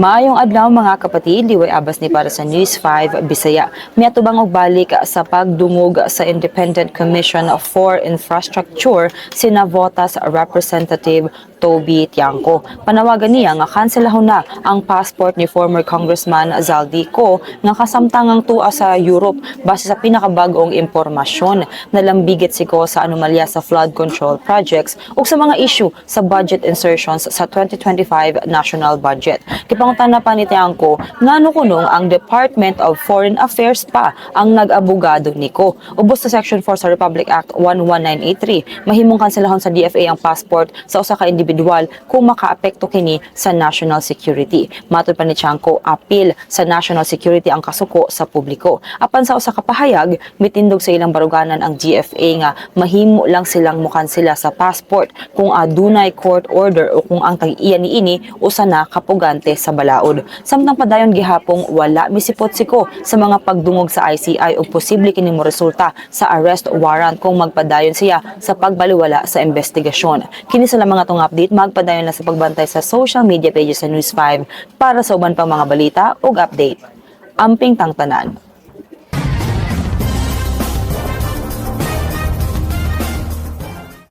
Maayong adlaw mga kapatid, liway abas ni para sa News 5 Bisaya. Miatubang og balik sa pagdungog sa Independent Commission for Infrastructure sina Votas Representative Toby Tiangco. Panawagan niya nga kanselahon na ang passport ni former Congressman Zaldico nga kasamtangang tua sa Europe base sa pinakabagong impormasyon. Nalambigit si ko sa anomalya sa flood control projects ug sa mga issue sa budget insertions sa 2025 national budget. Kipangutan na pa ni Tiangco ngano kunong ang Department of Foreign Affairs pa ang nag-abogado niko. Ubos sa Section 4 sa Republic Act 11983, mahimong kanselahon sa DFA ang passport sa usa ka individual kung makaapekto kini sa national security. Matod pa ni Tiangco, apil sa national security ang kasuko sa publiko. Apan sa usa ka pahayag, mitindog sa ilang baruganan ang GFA nga mahimo lang silang mukansela sa passport kung adunay court order o kung ang tag-iya niini usa na kapugante sa balaod. Samtang padayon gihapong wala misipot siko sa mga pagdungog sa ICI o posible kini mo resulta sa arrest warrant kung magpadayon siya sa pagbaliwala sa investigasyon. Kini sa mga tong update magpadayon na sa pagbantay sa social media pages sa News 5 para sa uban pang mga balita ug update. Amping tangtanan.